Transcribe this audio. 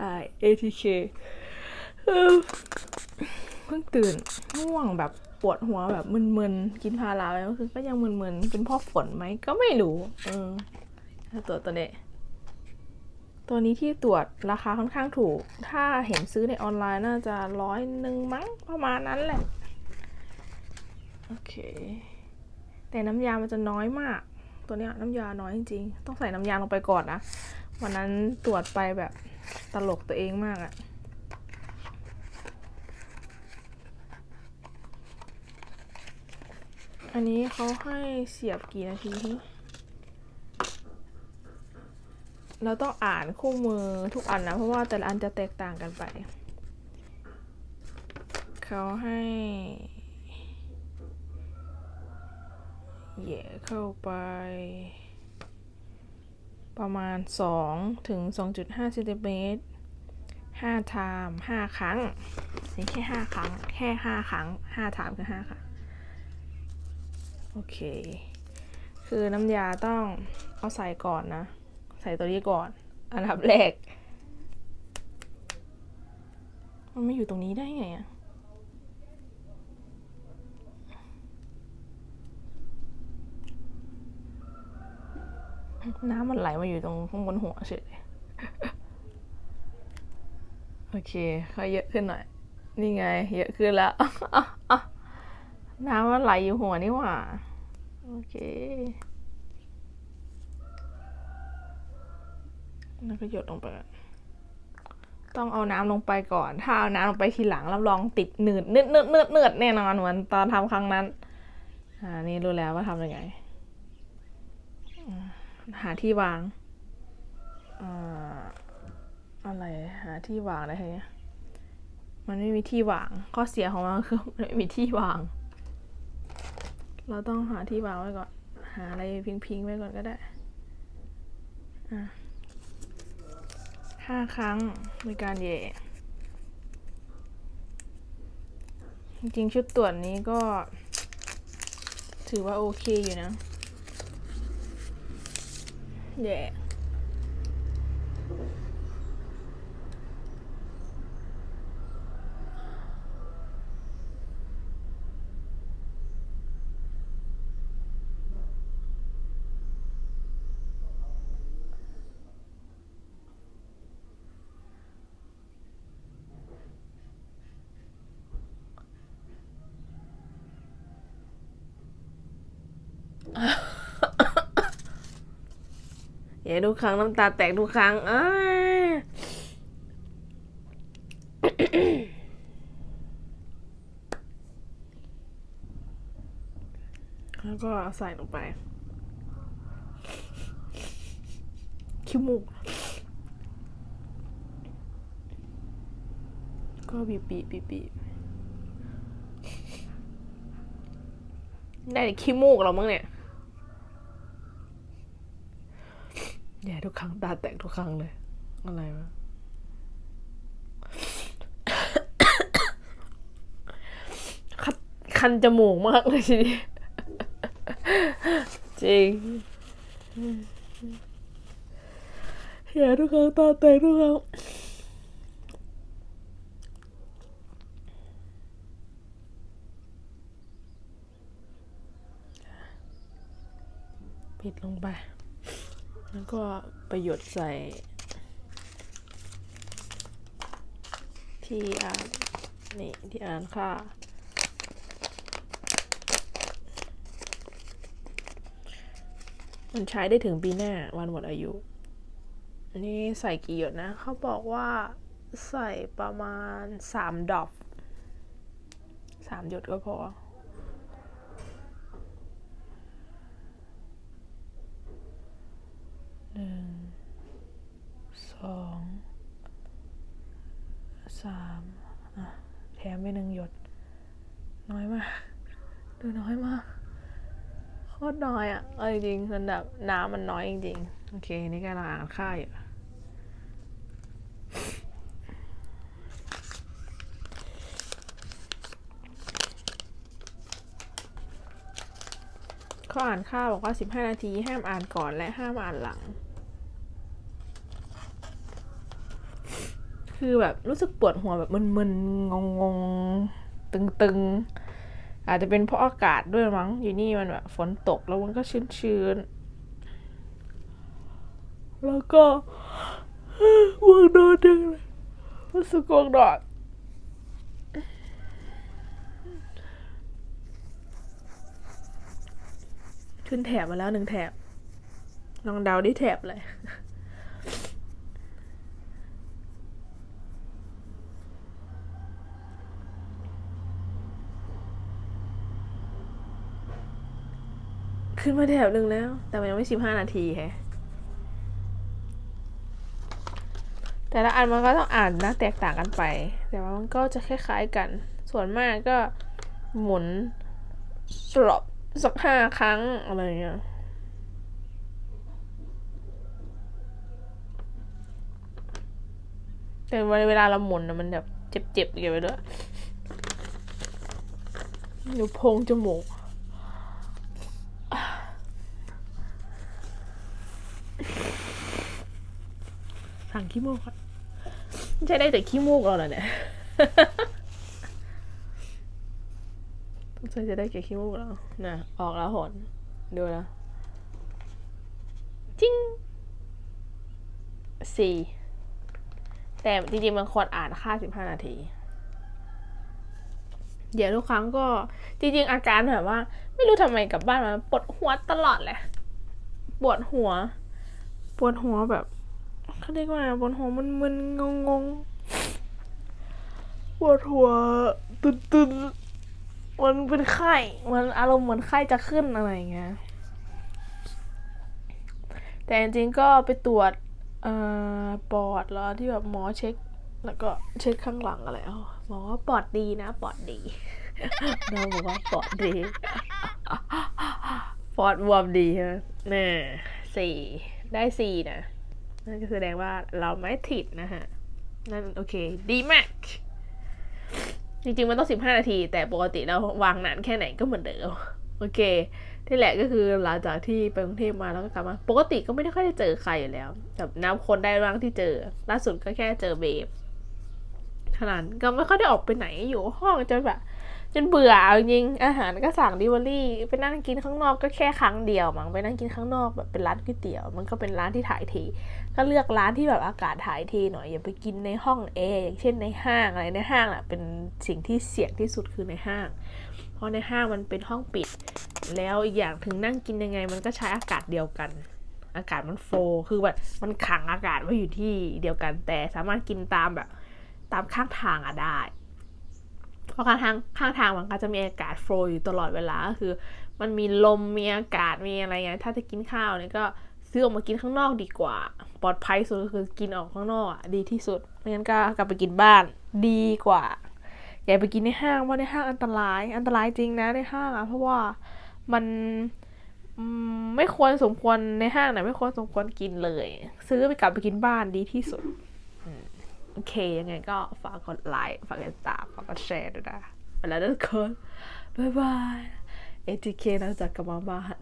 อ่า ATK เพิ่งตื่นง่วงแบบปวดหัวแบบมึนๆ กินพาราไปเมื่อคืนก็ยังมึนๆ เป็นเพ่อฝนไหมก็ไม่รู้ เออถ้าตรวตัวนี้ตัวนี้ที่ตรวจราคาค่อนข้างถูก ถ้าเห็นซื้อในออนไลน์น่าจะร้อยหนึ่งมั้งประมาณนั้นแหละ โอเค แต่น้ำยามันจะน้อยมาก ตัวเนี้ยน้ำยาน้อยจริงๆ ต้องใส่น้ำยาลงไปก่อนนะ วันนั้นตรวจไปแบบ ตลกตัวเองมากอะอันนี้เขาให้เสียบกี่นาทีที่เราต้องอ่านคู่มือทุกอันนะ เพราะว่าแต่ละอันจะแตกต่างกันไป เขาให้แหย่เข้าไป ประมาณ 2 ถึง 2.5เซนติเมตร5ไทม์5ครั้งนี่แค่ 5 ครั้ง แค่ 5 ครั้ง5ไทม์คือ5ครั้งโอเค คือน้ำยาต้องเอาใส่ก่อนนะ ใส่ตัวนี้ก่อน อันดับแรก มันไม่อยู่ตรงนี้ได้ไงอะ น้ำมันไหลมาอยู่ตรงข้างบนหัวเฉยโอเคค่อยเยอะขึ้นหน่อย นี่ไง เยอะขึ้นแล้ว น้ำมันไหลอยู่หัวนี่หว่า โอเค แล้วก็หยดลงไป ต้องเอาน้ำลงไปก่อน ถ้าเอาน้ำลงไปทีหลังรับรองติดหนืดเนืดเนืดเนืดเนืดแน่นอนเหมือนตอนทำครั้งนั้น อ่า นี่รู้แล้วว่าทำยังไง หาที่วางอ่าอะไรหาที่วางอะไรทีเนี้ยมันไม่มีที่วาง ข้อเสียของมันคือมันไม่มีที่วาง เราต้องหาที่วางไว้ก่อน หาอะไรพิงๆไว้ก่อนก็ได้อะห้าครั้งในการแย่จริงๆ ชุดตรวจนี้ก็ ถือว่าโอเคอยู่นะ 对。啊。แย่แย่ทุกครั้งน้ำตาแตกทุกครั้งอ้าแล้วก็ใส่ลงไปขี้มูกก็บีบบีบบีบีได้แต่ขี้มูกเรามั้งเนี่ย แย่ทุกครั้งตาแตกทุกครั้งเลย อะไรวะคันคันจมูกมากเลยทีเดียวจริงแย่ทุกครั้งตาแตกทุกครั้งปิดลงไป แล้วก็ไปหยดใส่ ที่อ่านนี่ที่อ่านค่า มันใช้ได้ถึงปีหน้าวันหมดอายุ อันนี้ใส่กี่หยดนะ เขาบอกว่าใส่ประมาณสามดอกสามหยดก็พอ หนึ่ง ส องสามอะแถมไปหนึ่งหยด น้อยมาก ดูน้อยมาก โคตรน้อยอะเอาจริงๆมันแบบน้ำมันน้อยจริงๆ โอเค นี่กำลังอ่านค่าอยู่เขาอ่านค่าบอกว่า 15 นาที ห้ามอ่านก่อนและห้ามอ่านหลัง คือแบบรู้สึกปวดหัวแบบมึนๆ งงๆ ตึงๆ อาจจะเป็นเพราะอากาศด้วยมั้ง อยู่นี่มันแบบฝนตกแล้วมันก็ชื้นๆ แล้วก็ง่วงนอนจังเลยรู้สึกง่วงนอนขึ้นแถบมาแล้วหนึ่งแถบ ลองเดาที่แถบเลย ขึ้นมาแถบหนึ่งแล้ว แต่มันยังไม่สิบห้านาทีแฮะแต่ละอันมันก็ต้องอ่านนะแตกต่างกันไป แต่ว่ามันก็จะคล้ายๆกัน ส่วนมากก็หมุนสลบสักห้าครั้งอะไรเงี้ยแต่เวลาเราหมุนนะมันแบบเจ็บๆเกี่ยวไปด้วยอยู่พงจมูก สั่งขี้มูกครับใช่ได้แต่ขี้มูกเราเหรอเนี่ยสงสัยจะได้แค่ขี้มูกเรานะออกแล้วหนดูนะจิ้งสี่แต่จริงๆมันควรอ่านค่าสิบห้านาที เดี๋ยวทุกครั้งก็จริงๆอาการแบบว่า ไม่รู้ทำไมกลับบ้านมาปวดหัวตลอดเลยปวดหัว ปวดหัวแบบ เขาเรียกว่าปวดหัวมึนๆงงๆปวดหัวตึนๆมันเป็นไข้มันอารมณ์เหมือนไข้จะขึ้นอะไรอย่างเงี้ยแต่จริงๆก็ไปตรวจเอ่อปอดแล้วที่แบบหมอเช็ค แล้วก็เช็คข้างหลังอะไรอ๋อหมอว่าปอดดีนะ ปอดดีเราบอกว่าปอดดีปอดบวมดีใช่ไหมน่สี่ได้สี่นะ นั่นก็แสดงว่าเราไม่ผิดนะฮะ นั่นโอเค ดีมาก จริงๆ มันต้องสิบห้านาที แต่ปกติเราวางนานแค่ไหนก็เหมือนเดิม โอเค ที่แหละก็คือหลังจากที่ไปกรุงเทพมาแล้วก็กลับมา ปกติก็ไม่ได้ค่อยได้เจอใครอยู่แล้วแบบนับคนได้บ้างที่เจอ ล่าสุดก็แค่เจอเบฟเท่านั้นก็ไม่ค่อยได้ออกไปไหนอยู่ห้องจนแบบ จนเบื่อเอาจริงอาหารก็สั่งดิวอรี่ไปนั่งกินข้างนอกก็แค่ครั้งเดียวมั้งไปนั่งกินข้างนอกแบบเป็นร้านก๋วยเตี๋ยว มันก็เป็นร้านที่ถ่ายเทก็เลือกร้านที่แบบอากาศถ่ายเทหน่อยอย่าไปกินในห้องแอร์อย่างเช่นในห้างอะไรในห้างอะเป็นสิ่งที่เสี่ยงที่สุดคือในห้าง เพราะในห้างมันเป็นห้องปิด แล้วอีกอย่างถึงนั่งกินยังไง มันก็ใช้อากาศเดียวกัน อากาศมันโฟลคือแบบมันขังอากาศไว้อยู่ที่เดียวกันแต่สามารถกินตามแบบตามข้างทางอะได้ ราะข้างทางข้างทางมันก็จะมีอากาศโฟลอยู่ตลอดเวลาก็คือ มันมีลมมีอากาศมีอะไรเงี้ยถ้าจะกินข้าวเนี่ยก็ซื้อออกมากินข้างนอกดีกว่า ปลอดภัยสุดก็คือกินออกข้างนอกอะดีที่สุดไม่งั้นก็กลับไปกินบ้านดีกว่า อย่าไปกินในห้างเพราะในห้างอันตรายอันตรายจริงนะในห้างอะเพราะว่ามันไม่ควรสมควรในห้างไหนะไม่ควรสมควรกินเลย ซื้อไปกลับไปกินบ้านดีที่สุด เคยังไงก็ฝากกดไลค์ ฝากกดติดตามฝากกดแชร์ด้วยนะไปแล้วทุกคนบ๊ายบาย ATK เราจะกลับมาบ้าน